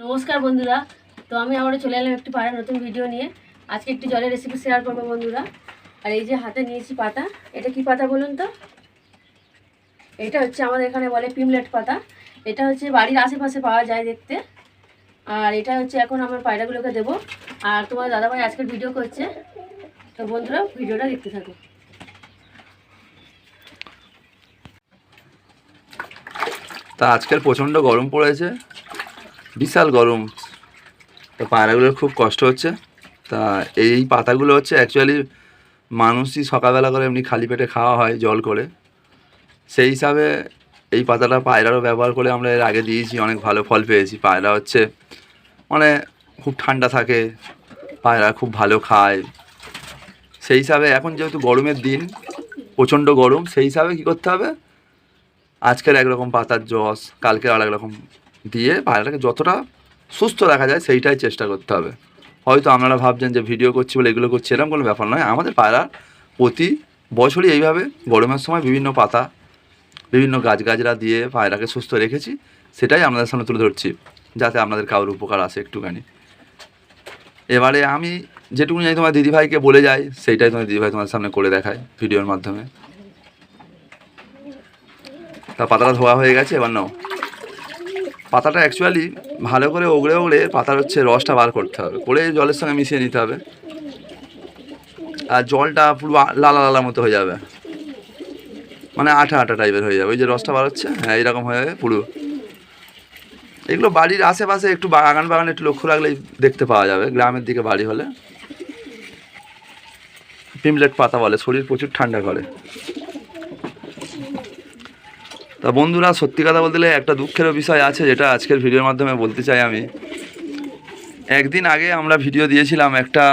নমস্কার বন্ধুরা। তো আমি আবারও চলে এলাম একটি পাড়ার নতুন ভিডিও নিয়ে। আজকে একটি জলের রেসিপি শেয়ার করব বন্ধুরা। আর এই যে হাতে নিয়েছি পাতা। এটা কি পাতা বলুন তো? এটা হচ্ছে আমাদের এখানে বলে পিমলেট পাতা। এটা হচ্ছে বাড়ির আশেপাশে পাওয়া যায় দেখতে। আর এটা হচ্ছে এখন আমার পায়রাগুলোকে দেবো। আর তোমার দাদাভাই আজকের ভিডিও করছে। তো বন্ধুরা, ভিডিওটা দেখতে থাকো। তা আজকাল প্রচণ্ড গরম পড়েছে। বিশাল গরম। তো পায়রাগুলোর খুব কষ্ট হচ্ছে। তা এই পাতাগুলো হচ্ছে অ্যাকচুয়ালি মানুষই সকালবেলা করে এমনি খালি পেটে খাওয়া হয় জল করে। সেই হিসাবে এই পাতাটা পায়রারও ব্যবহার করে আমরা এর আগে দিয়েছি, অনেক ভালো ফল পেয়েছি। পায়রা হচ্ছে মানে খুব ঠান্ডা থাকে, পায়রা খুব ভালো খায়। সেই হিসাবে এখন যেহেতু গরমের দিন, প্রচণ্ড গরম, সেই হিসাবে কী করতে হবে? আজকের একরকম পাতার জস কালকের আরেক রকম দিয়ে পায়রাটাকে যতটা সুস্থ রাখা যায় সেইটাই চেষ্টা করতে হবে। হয়তো আপনারা ভাবছেন যে ভিডিও করছি বলে এগুলো করছি, এরকম কোনো ব্যাপার নয়। আমাদের পায়রা প্রতি বছরই এইভাবে গরমের সময় বিভিন্ন পাতা, বিভিন্ন গাছগাছরা দিয়ে পায়রাকে সুস্থ রেখেছি, সেটাই আপনাদের সামনে তুলে ধরছি, যাতে আপনাদের কারোর উপকার আসে একটুখানি। এবারে আমি যেটুকু জানি তোমার দিদিভাইকে বলে যাই, সেইটাই তোমার দিদিভাই তোমার সামনে করে দেখায় ভিডিওর মাধ্যমে। তা পাতাটা ধোয়া হয়ে গেছে, এবার নাও। পাতাটা অ্যাকচুয়ালি ভালো করে ওগড়ে ওগড়ে পাতার হচ্ছে রসটা বার করতে হবে। করে জলের সঙ্গে মিশিয়ে নিতে হবে। আর জলটা পুরো লালা লালা মতো হয়ে যাবে। মানে আঠা আঠা টাইপের হয়ে যাবে। ওই যে রসটা বার হচ্ছে হ্যাঁ এইরকম হয়ে যাবে পুরো। এগুলো বাড়ির আশেপাশে একটু বাগান বাগান একটু লক্ষ্য রাখলেই দেখতে পাওয়া যাবে। গ্রামের দিকে বাড়ি হলে। পিমলেট পাতা বলে, শরীর প্রচুর ঠান্ডা করে। তা বন্ধুরা, সত্যি কথা বলতে গেলে একটা দুঃখেরও বিষয় আছে, যেটা আজকের ভিডিওর মাধ্যমে বলতে চাই আমি। একদিন আগে আমরা ভিডিও দিয়েছিলাম একটা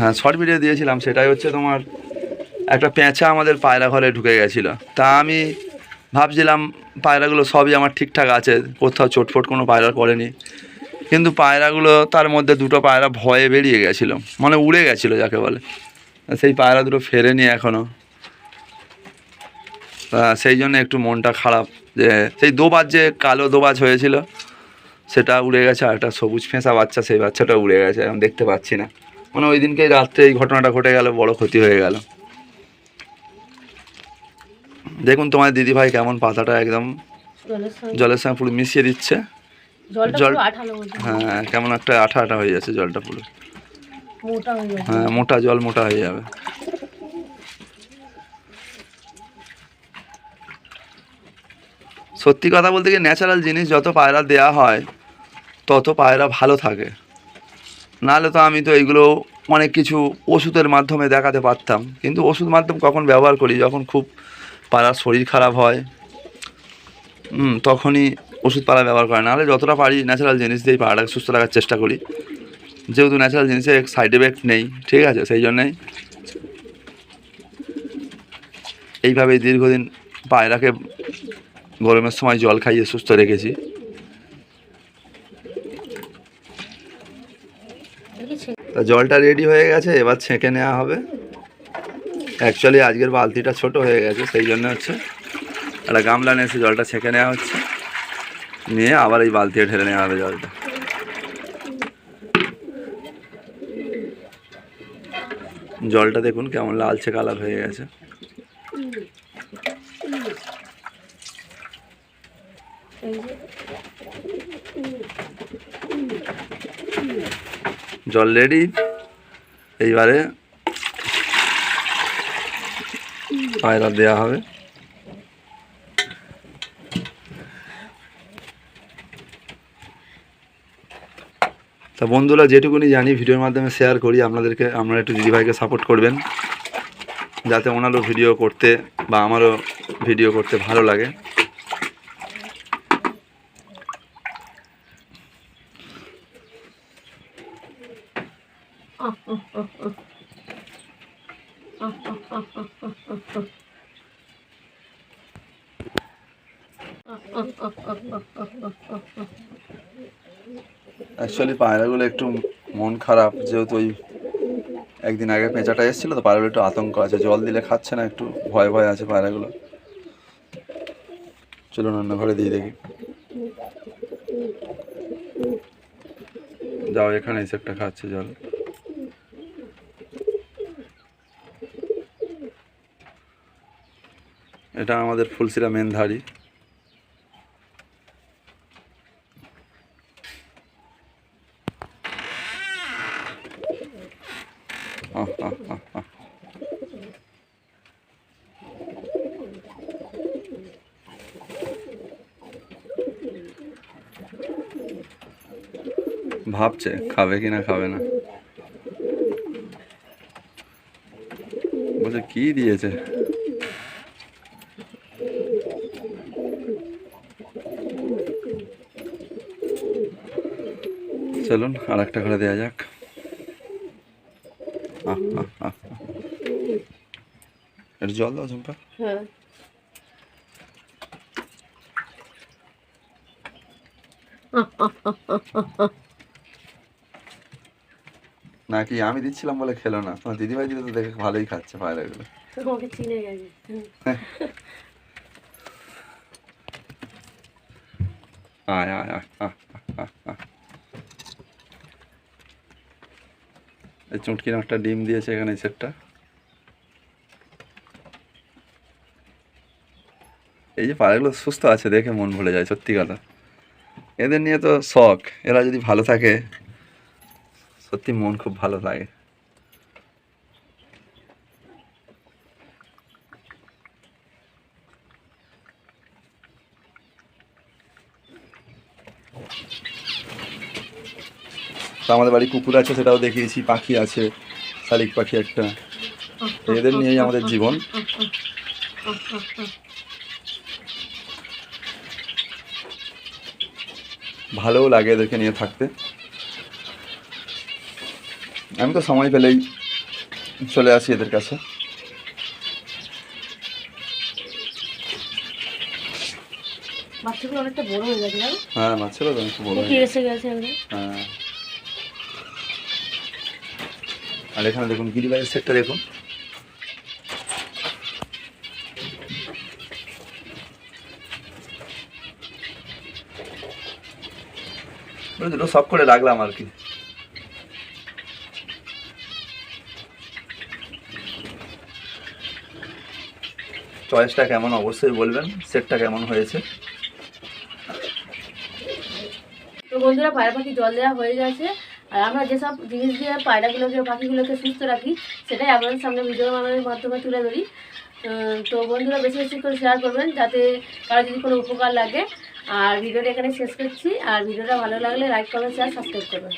হ্যাঁ শর্ট ভিডিও দিয়েছিলাম, সেটাই হচ্ছে তোমার একটা পেঁচা আমাদের পায়রা ঘরে ঢুকে গেছিল। তা আমি ভাবছিলাম, পায়রাগুলো সবই আমার ঠিকঠাক আছে, কোথাও চোটফোট কোনো পায়রা করেনি। কিন্তু পায়রাগুলো, তার মধ্যে দুটো পায়রা ভয়ে বেরিয়ে গেছিল মানে উড়ে গেছিল যাকে বলে। সেই পায়রা দুটো ফেরেনি এখনও সেই জন্য একটু মনটা খারাপ যে সেই দোবাজ যে কালো দোবাজ হয়েছিল সেটা উড়ে গেছে আর একটা সবুজ ফেঁসা বাচ্চা সেই বাচ্চাটা উড়ে গেছে এখন দেখতে পাচ্ছি না। মানে ওই দিনকেই রাত্রে এই ঘটনাটা ঘটে গেল বড় ক্ষতি হয়ে গেল। দেখুন তোমার দিদিভাই কেমন পাতাটা একদম জলের সঙ্গে পুরো মিশিয়ে দিচ্ছে। জলটা জল- হ্যাঁ কেমন একটা আঠা আঠা হয়ে যাচ্ছে জলটা পুরো। হ্যাঁ মোটা জল মোটা হয়ে যাবে। সত্যি কথা বলতে গিয়ে ন্যাচারাল জিনিস যত পায়রা দেয়া হয়, তত পায়রা ভালো থাকে। নাহলে তো আমি তো এইগুলো অনেক কিছু ওষুধের মাধ্যমে দেখাতে পারতাম। কিন্তু ওষুধ মাধ্যম কখন ব্যবহার করি? যখন খুব পায়রার শরীর খারাপ হয় তখনই ওষুধ পাড়া ব্যবহার করে। নাহলে যতটা পারি ন্যাচারাল জিনিস দিয়েই পায়রাটাকে সুস্থ রাখার চেষ্টা করি। যেহেতু ন্যাচারাল জিনিসের সাইড এফেক্ট নেই, ঠিক আছে? সেই জন্যেই এইভাবেই দীর্ঘদিন পায়রাকে গরমের সময় জল খাইয়ে সুস্থ রেখেছি। তা জলটা রেডি হয়ে গেছে, এবার ছেঁকে নেওয়া হবে। অ্যাকচুয়ালি আজকের বালতিটা ছোট হয়ে গেছে, সেই জন্য হচ্ছে একটা গামলা নিয়ে এসে জলটা ছেঁকে নেওয়া হচ্ছে। নিয়ে আবার এই বালতিতে ঢেলে নেওয়া হবে জলটা। জলটা দেখুন কেমন লালচে কালার হয়ে গেছে এই যে জল রেডি। এইবারে পায়রা দেওয়া হবে। তা বন্ধুরা, যেটুকুনি জানি, ভিডিওর মাধ্যমে শেয়ার করি। আপনাদেরকে, আপনারা একটু দিদিভাইকে সাপোর্ট করবেন। যাতে ওনারও ভিডিও করতে বা আমারও ভিডিও করতে ভালো লাগে। অ্যাকচুয়ালি পায়রাগুলো একটু মন খারাপ, যেহেতু ওই একদিন আগে পেঁচাটা এসেছিল, তো পায়রাগুলো একটু আতঙ্ক আছে, জল দিলে খাচ্ছে না, একটু ভয় ভয় আছে পায়রাগুলো। চলুন অন্য ঘরে দিয়ে দেখি। যাও এখানে এসে একটা খাচ্ছে জল। এটা আমাদের ফুলসিরা মেন আহ। ভাবছে খাবে কি না খাবে না বলছে কি দিয়েছে চলুন আর একটা করে দেওয়া যাক। একটু জল দাও ঝুম্পা হ্যাঁ। নাকি আমি দিচ্ছিলাম বলে খেলো না? তোমার দিদিভাই দিদি তো দেখে ভালোই খাচ্ছে পায়রাগুলো তোমাকে আয় আয় আয় আয়। এই চুটকি একটা ডিম দিয়েছে এখানে এই সেটটা। এই যে পাড়াগুলো সুস্থ আছে দেখে মন ভুলে যায়, সত্যি কথা। এদের নিয়ে তো শখ, এরা যদি ভালো থাকে, সত্যি মন খুব ভালো লাগে। তো আমাদের বাড়ি কুকুর আছে সেটাও দেখিয়েছি পাখি আছে শালিক পাখি একটা। এদের নিয়েই আমাদের জীবন। ভালোও লাগে এদেরকে নিয়ে থাকতে। আমি তো সময় পেলেই চলে আসি এদের কাছে। অনেকটা হয়ে মাছেরও তো একটু বড় হয়ে গেছে। হ্যাঁ। আর এখানে দেখুন গিরিবাইয়ের সেটটা দেখুন। দুটো সব করে রাখলাম আর কি। চয়েসটা কেমন? অবশ্যই বলবেন, সেটটা কেমন হয়েছে? তো বন্ধুরা পায়রা পাখি জল দেওয়া হয়ে গেছে। আর আমরা যেসব জিনিস দিয়ে পায়রাগুলোকে পাখিগুলোকে সুস্থ রাখি, সেটাই আপনাদের সামনে ভিডিও আমাদের মাধ্যমে তুলে ধরি। তো বন্ধুরা বেশি বেশি করে শেয়ার করবেন, যাতে কারও যদি কোনো উপকার লাগে। আর ভিডিওটা এখানে শেষ করছি। আর ভিডিওটা ভালো লাগলে লাইক করবেন শেয়ার সাবস্ক্রাইব করবেন।